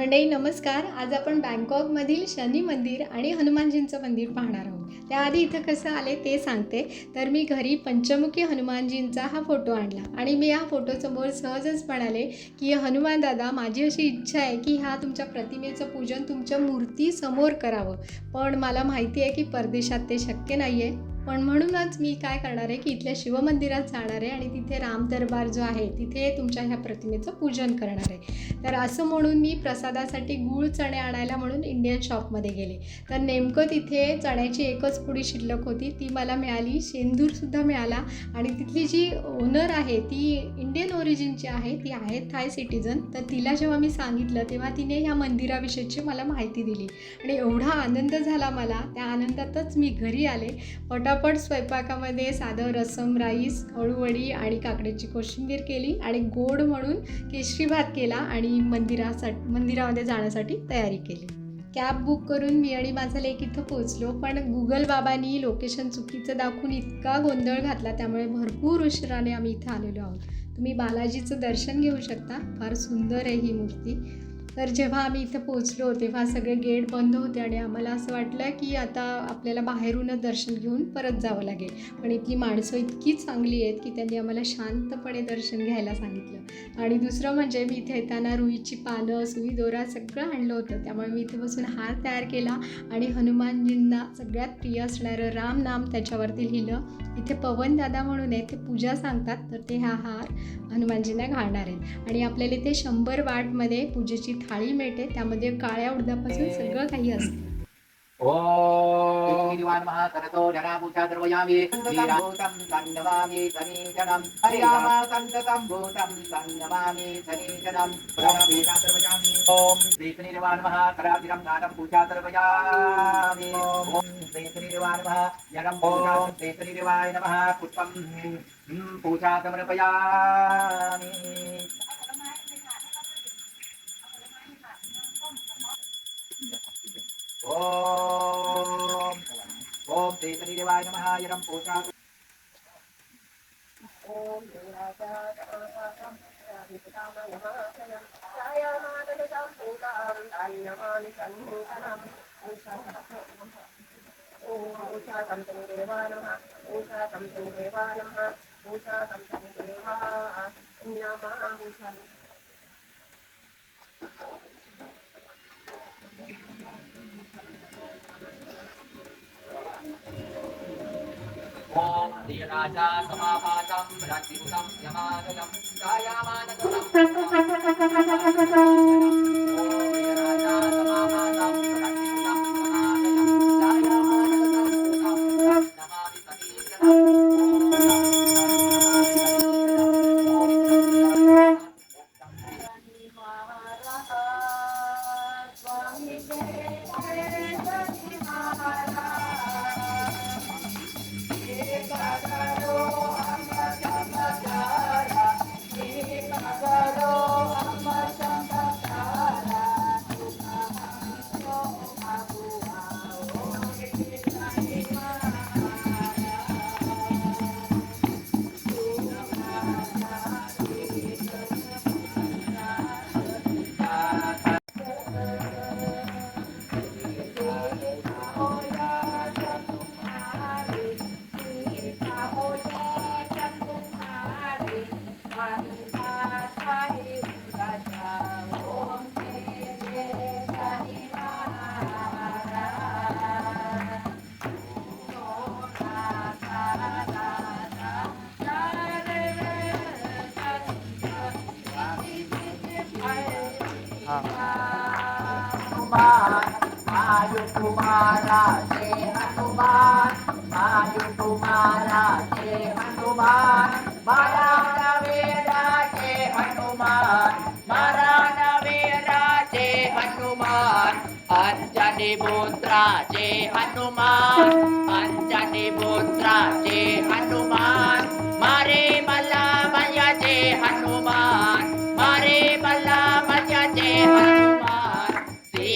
मंडई नमस्कार. आज आपण बँकॉकमधील शनी मंदिर आणि हनुमानजींचं मंदिर पाहणार आहोत. त्याआधी इथं कसं आले ते सांगते. तर मी घरी पंचमुखी हनुमानजींचा हा फोटो आणला आणि मी या फोटोसमोर सहजच म्हणाले की हनुमान दादा माझी अशी इच्छा आहे की ह्या तुमच्या प्रतिमेचं पूजन तुमच्या मूर्तीसमोर करावं. पण मला माहिती आहे की परदेशात ते शक्य नाही आहे पण म्हणूनच मी काय करणार आहे की इथल्या शिवमंदिरात जाणार आहे आणि तिथे राम दरबार जो आहे तिथे तुमच्या ह्या प्रतिमेचं पूजन करणार आहे. तर असं म्हणून मी प्रसादासाठी गूळ चणे आणायला म्हणून इंडियन शॉपमध्ये गेले. तर नेमकं तिथे चण्याची एकच पुडी शिल्लक होती ती मला मिळाली शेंदूरसुद्धा मिळाला आणि तिथली जी ओनर आहे ती इंडियन ओरिजिनची आहे ती आहे थाय सिटीजन तर तिला जेव्हा मी सांगितलं तेव्हा तिने ह्या मंदिराविषयीची मला माहिती दिली. आणि एवढा आनंद झाला मला त्या आनंदातच मी घरी आले. पटापट स्वयंपाकामध्ये साधं रसम राईस अळूवडी आणि काकडीची कोशिंबीर केली आणि गोड म्हणून केशरी भात केला आणि मंदिरासाठी मंदिरामध्ये जाण्यासाठी तयारी केली. कॅब बुक करून मी आणि माझा लेक इथं पोहोचलो पण गुगल बाबांनी लोकेशन चुकीचं दाखवून इतका गोंधळ घातला त्यामुळे भरपूर उशिराने आम्ही इथं आलेलो आहोत. तुम्ही बालाजीचं दर्शन घेऊ शकता. फार सुंदर आहे ही मूर्ती. तर जेव्हा आम्ही इथं पोचलो तेव्हा सगळे गेट बंद होते आणि आम्हाला असं वाटलं की आता आपल्याला बाहेरूनच दर्शन घेऊन परत जावं लागेल. पण इथली माणसं इतकी चांगली आहेत की त्यांनी आम्हाला शांतपणे दर्शन घ्यायला सांगितलं. आणि दुसरं म्हणजे मी इथे येताना रुईची पानं सुई दोरा सगळं आणलं होतं. त्यामुळे मी इथे बसून हार तयार केला आणि हनुमानजींना सगळ्यात प्रिय असणारं राम नाम त्याच्यावरती लिहिलं. इथे पवन दादा म्हणून आहे ते पूजा सांगतात तर ते हा हार हनुमानजींना घालणार आहेत. आणि आपल्याला इथे शंभर वाटमध्ये पूजेची थाळी मिळते त्यामध्ये काळ्या उडदापासून सगळं काही असतं. द्रवयामि सन्नमामि सन्ततं भूतं सन्नमामि सनीचनं पूजा द्रवयामि ॐ श्रीश्रीनिवा नमः करातिरं गानं पूजा द्रवयामि ॐ श्रीश्रीनिवा नमः जनं पूजा श्रीश्रीनिवाय नमः पुष्पं पूजा समर्पयामि ॐ ॐ श्रीश्रीनिवाय नमः जनं पूजा ॐ धीराजा समापातं रतिमुखं यमादयं आयु अंजनी पुत्रा जय हनुमान अंजनी पुत्रा जय हनुमान मारे मला भया जय हनुमान मारे मला भया जय हनुमान श्री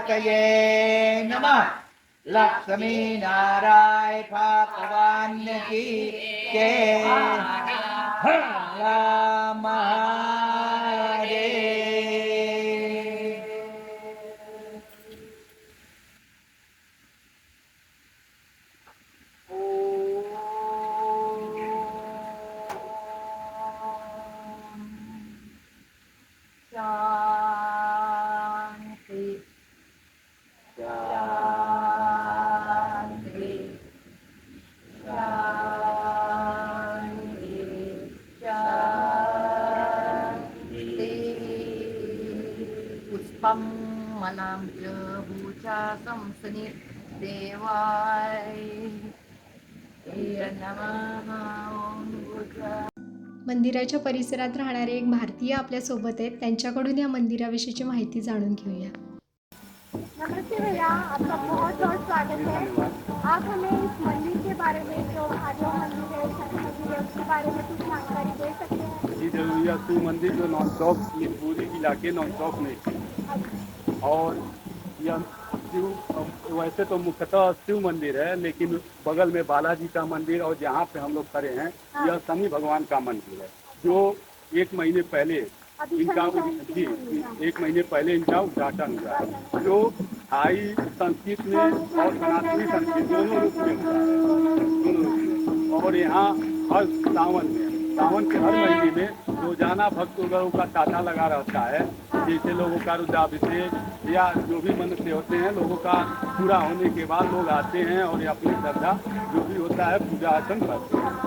ગણપતયે નમઃ લક્ષ્મી નારાયણ ભગવાન કી જય રામ मंदिराच्या परिसरात राहणारे एक भारतीय आपल्यासोबत आहेत. त्यांच्याकडून या मंदिराविषयीची माहिती जाणून घेऊया. नमस्ते भैया. आपका बहुत बहुत स्वागत है. आप हमें इस मंदिर के बारे में जो मंदिर है मंदिर है उसके बारे में कुछ जानकारी दे सकते हैं? जी जरूर यह शिव मंदिर जो नॉन स्टॉप ये पूरी इलाके नॉन स्टॉप में। और यह शिव वैसे तो मुख्यतः शिव मंदिर है लेकिन बगल में बालाजी का मंदिर और जहाँ पे हम लोग खड़े हैं यह शनि भगवान का मंदिर है जो एक महीने पहले इनका जी एक महीने पहले इनका उद्घाटन हुआ है जो थाई संस्कृत में और सनातनी संस्कृत दोनों रूप में होता है। दोनों रूप में। और यहाँ हर सावन में सावन के हर महीने में रोज़ाना भक्त लोगों का तांता लगा रहता है। जैसे लोगों का रुद्राभिषेक या जो भी मनुष्य होते हैं, लोगों का पूरा होने के बाद लोग आते हैं और अपनी श्रद्धा जो भी होता है, पूजा अर्चन करते हैं।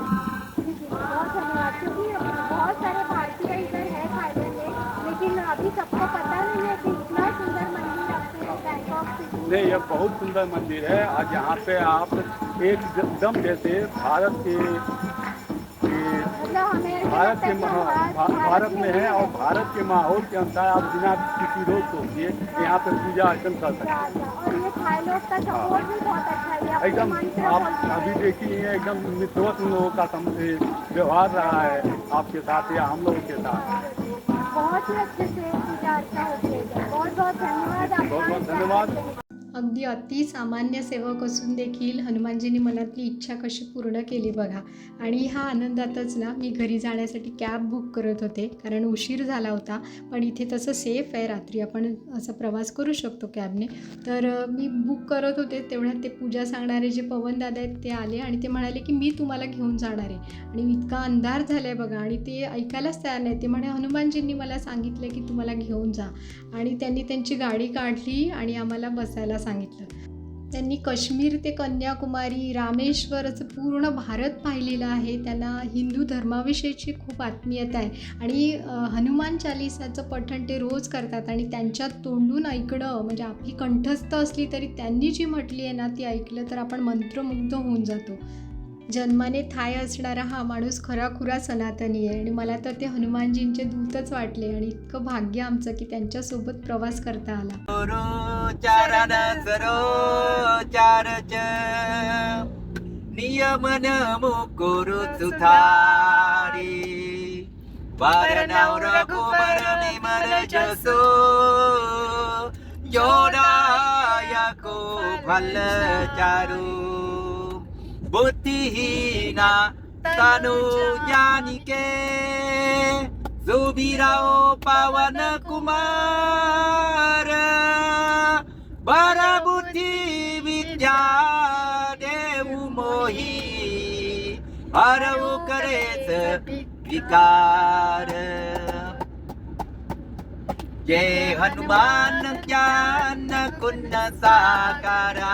नहीं यह बहुत सुंदर मंदिर है। आज यहाँ पे आप एकदम जैसे भारत के भारत के है महा- भारत- में है और भारत के माहौल के अनुसार आप बिना किसी रोक सोचिए यहाँ पे पूजा अर्चन कर सकते हैं है एकदम आप हैं। अभी देखिए ये एकदम मित्रवत लोगों का व्यवहार रहा है आपके साथ या हम लोगों के साथ बहुत ही अच्छे से पूजा अर्चना होती है बहुत बहुत धन्यवाद बहुत बहुत धन्यवाद। अगदी अतिसामान्य सेवक असून देखील हनुमानजींनी मनातली इच्छा कशी पूर्ण केली बघा. आणि ह्या आनंदातच ना मी घरी जाण्यासाठी कॅब बुक करत होते. कारण उशीर झाला होता. पण इथे तसं सेफ आहे. रात्री आपण असा प्रवास करू शकतो कॅबने. तर मी बुक करत होते. तेवढ्यात ते पूजा सांगणारे जे पवन दादा आहेत ते आले आणि ते म्हणाले की मी तुम्हाला घेऊन जाणार आहे. आणि इतका अंधार झाला आहे बघा. आणि ते ऐकायलाच तयार नाही ते म्हणे हनुमानजींनी मला सांगितलं की तुम्हाला घेऊन जा. आणि त्यांनी त्यांची गाडी काढली आणि आम्हाला बसायला सांगितलं. त्यांनी काश्मीर ते कन्याकुमारी रामेश्वरचं पूर्ण भारत पाहिलेलं आहे. त्यांना हिंदू धर्माविषयीची खूप आत्मीयता आहे. आणि हनुमान चालिसाचं पठण ते रोज करतात आणि त्यांच्या तोंडून ऐकणं म्हणजे आपली कंठस्थ असली तरी त्यांनी जी म्हटली आहे ना ती ऐकलं तर आपण मंत्रमुग्ध होऊन जातो. जन्माने थाय असणारा हा माणूस खराखुरा सनातनी आहे आणि मला तर ते हनुमानजींचे दूतच वाटले आणि इतकं भाग्य आमचं की त्यांच्यासोबत प्रवास करता आला. गुरु नियमन मुकुरु सुधारी. फल चारू. बुद्धिहीना तनु ज्ञानिके सुबीराओ पवन कुमार बर बुद्धि विद्या देव मोही हरऊ करेत विकार जय हनुमान ज्ञान कुन्न साकारा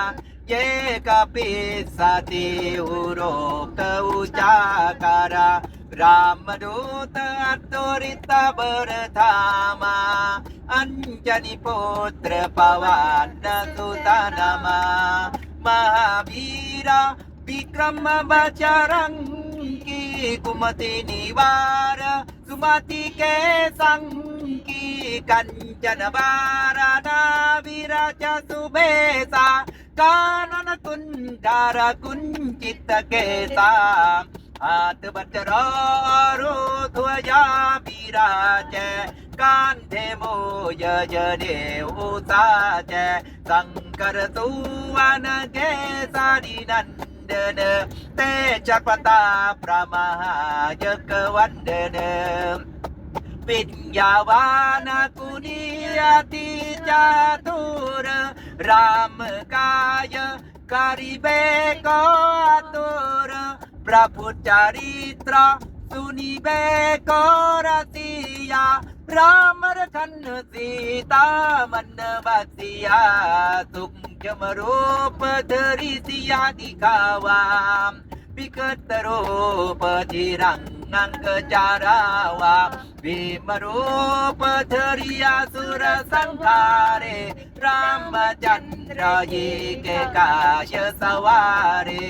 એકાપીત સાથે ઉરોક્ત ઉજાકારા રામદૂત અતુરિત બરથામા અંજની પુત્ર પવાન સુતનમા મહાવીરા વિક્રમ બચરંકી કુમતિ નિવાર સુમતિ કે સંકી કંચન વારણા વિરચ कंचन वारणा विराज सुबेसा कानन कुंडार कुंचित केसा हाथ बचरो ध्वजा विराज कांधे मोय देवताचे शंकर सुवन गे सारी नंदन ते पता प्रमाजक वंदन विद्यावान कुनी अति चातुर राम काय करिबे को आतुर प्रभु चरित्र सुनिबे को रसिया राम रखन सीता मन बसिया सूक्ष्म रूप धरी सिया दिखावा विकट रूप रंगांक चारावा भीमरूप धरिया सुर संहारे रामचंद्र ये काय सवारे।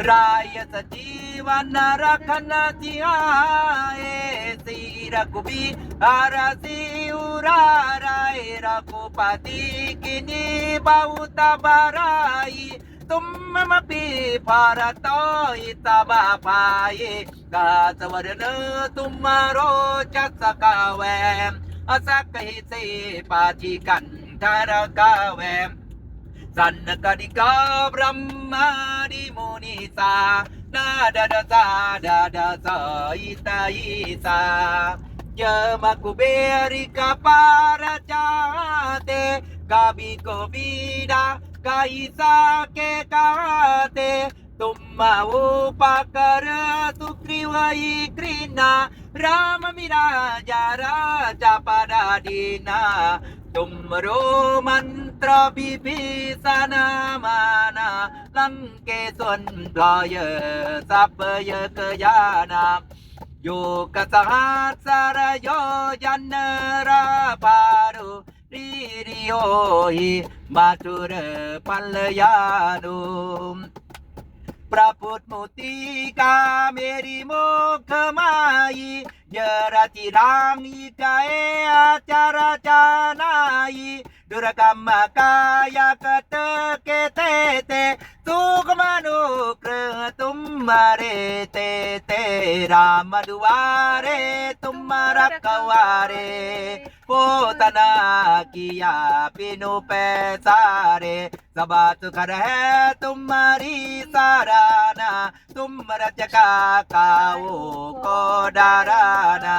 राय सजीवन रखन जियाए सी रघुबी हर हरसी उराराय रघुपति किनी बहुत बराई। तुम मपी भारत तबा पाये गाजवरन तुम्हारो चकावे असा कहीचे पाची कंठर गावे सन्नकनिका ब्रह्मादि मुनिसा नाददसा दादसा ईसा ईसा यम कुबेरिका पारचाते कभी कोविदा कैसा के काते तुम उपाकर सुग्रीवई कृष्णा राम मिराजा राजा परादीना तुमरो मंत्र विभीषण माना लंके सुंदय सपय कयाना योग सहस्र ಯೋಯಿ ಮಾತುರ ಪಲ್ಲಯಾನು ಪ್ರಪುತ್ ಮುತಿ ಕಾ ಮೇರಿ ಮೋಕ್ಷ ಮಾಯಿ ಜರತಿ ರಾಮಿ ಕಯ ಚರ ಚನಾಯಿ ದುರ್ಗಮ್ಮ ಕಾಯ ಕತ ಕೆ ತೇ के ते ते तुम्हारे ते ते राम दुआरे तुम रखवारे पोतना किया बिनु पैसारे सबा कर है तुम्हारी साराना तुम रचका काओ को डराना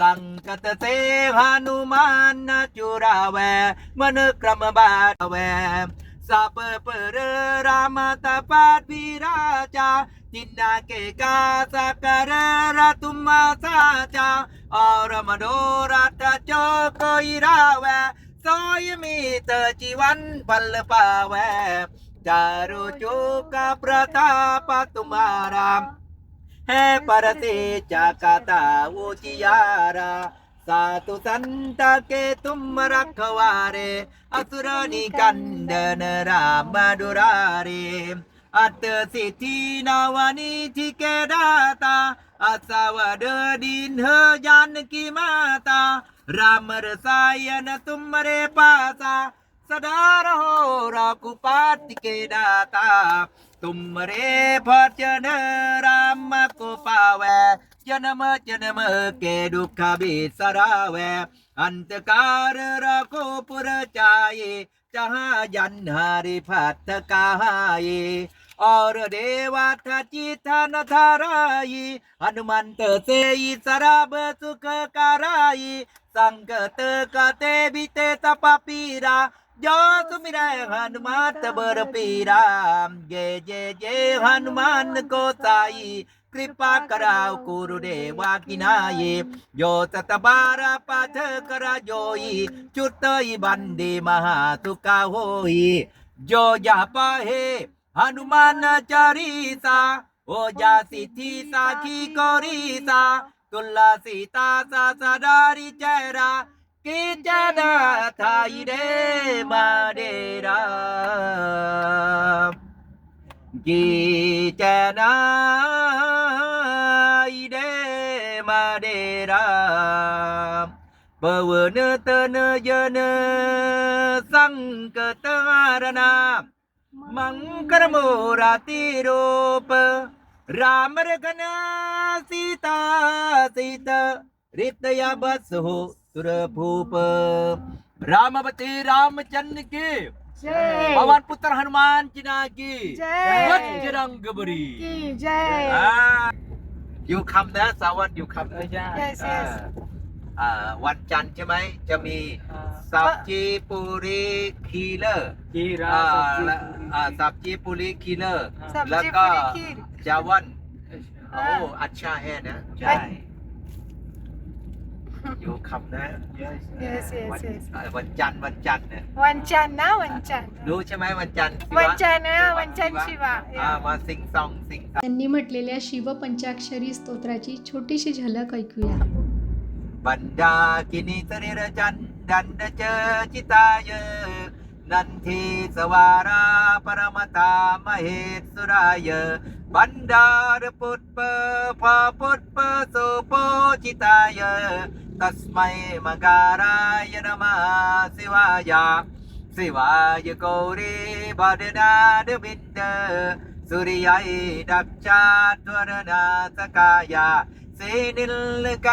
สังกัตเสหานุมานนจุราแวมนึกรมบาดแวสาเปเปเรรามตาปาตวีราจาจินดาเกกาสากเรราตุมาสาจาอรมโดรัตโจโกยราแวซอยมีเตจิวันพัลปาแวจารุจุกาประตาปตุมาราม है परते चाकाता उजियारा। सातु संत के तुम रखवारे असुर निकंदन राम दुरारे। अत सिद्धि नवनी के दाता असावड दिन जानकी माता। राम रसायन तुमरे पासा सदा रहो रघुपात के दाता। तुम रे भजन राम को पावे। जन्म जन्म के दुख बिसरावे अंतकार रघुपुर जाए जहाँ जन हरि भक्त कहाये और देवा चित धराई हनुमंत से ही शराब सुख कराई। संगत कते बीते तपपीरा पीरा जो सुमिर हनुमत बर पीरा जय जय जय हनुमान गोसाई कृपा कराओ गुरुदेवा किनाये. जो सतबारा पाठ करा जोई. चुतई बंदे महासुका होई. जो जा पाहे हनुमान चालीसा ओ जा सिद्धि साखी कोरीसा. तुल्ला सीता सा सदारी चेहरा. กิจนาทายเดมาเดรามกิจนาเดมาเดรามเบวเนเตเนเยเนสังกตารนามมังกรโมราติรูปรามรกนาสีตาสีตา Sita Sita Ritaya Basu Surabhup Ramavati Ramachandra की जय पवन पुत्र हनुमान जी ना की जय. बजरंग बली की जय Ah, you come นะสาวัน you come นะ Yes, yes. อ่าวันจันทร์ใช่ไหม จะมีสับจีปุรีคีเลอร์ खीरा อ่า सब्जी และอ่าสับจีปุรีคีเลอร์ सब्जी แล้วก็ पूरी खीर จาวัน โอ้ อ่า อัชชาแฮนะ ใช่ อยู่คำนะ yes วัน yes yes อ่าวันจันทร์วันจันทร์เนี่ย วันจันทร์นะวันจันทร์ รู้ใช่ไหมวันจันทร์ศิะ วันจันทร์นะวันจันทร์शिवा อ่ามาสิงซองสิงซอง त्यांनी म्हटलेल्या शिव पंचाक्षरी स्तोत्राची छोटीशी झलक ऐकूया บรรดากินิสริรจัน ดั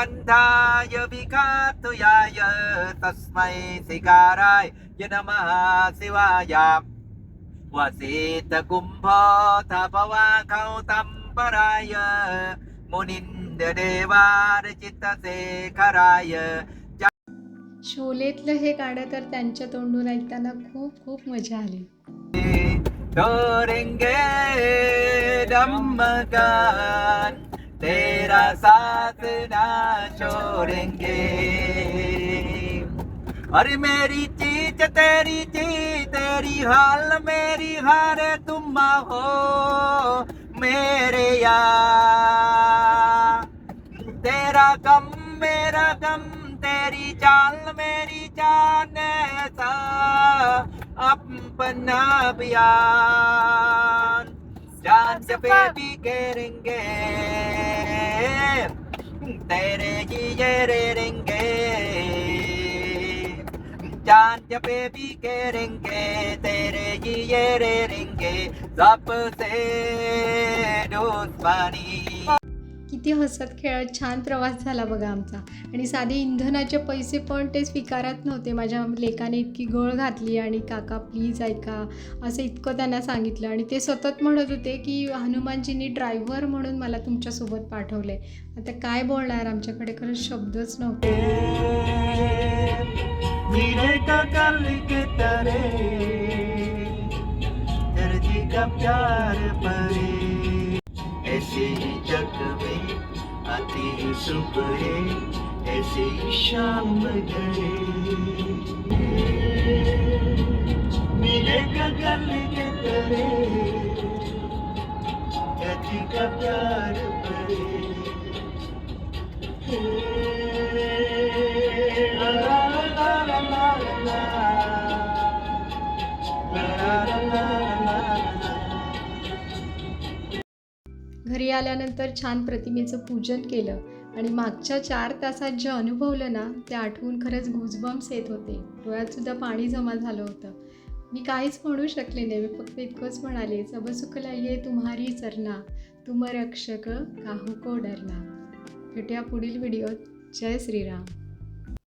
นเดเจจิตายนันทีสวารา मुनिंद देवार चित्त ते खराय. शोलेतलं हे गाणं तर त्यांच्या तोंडून ऐकताना खूप खूप मजा आली. डोरेंगे डमगान तेरा साथ ना छोड़ेंगे। अरे मेरी चीज तेरी चीज तेरी हाल मेरी हार तुम हो मेरी panabiyan Dyan sa baby kerenggen Teregi yererenggen Dyan sa baby kerenggen Teregi yererenggen Zap se dos panin किती हसत खेळत छान प्रवास झाला बघा आमचा. आणि साधे इंधनाचे पैसे पण ते स्वीकारत नव्हते. माझ्या लेकाने इतकी गळ घातली आणि काका प्लीज ऐका असं इतकं त्यांना सांगितलं. आणि ते सतत म्हणत होते की हनुमानजींनी ड्रायव्हर म्हणून मला तुमच्यासोबत पाठवले आता काय बोलणार? आमच्याकडे खरंच शब्दच नव्हते. ऐसे जग में आती ही सुबह ऐसे का कल तरे दर्जी का प्यार परे आल्यानंतर छान प्रतिमेचं पूजन केलं आणि मागच्या चार तासात जे अनुभवलं ना ते आठवून खरंच घुसबम्स येत होते. डोळ्यातसुद्धा पाणी जमा झालं होतं. मी काहीच म्हणू शकले नाही. मी फक्त इतकंच म्हणाले सब ये तुम्हारी चरना तुम रक्षक काहू को डरना. भेटूया पुढील व्हिडिओत. जय श्रीराम.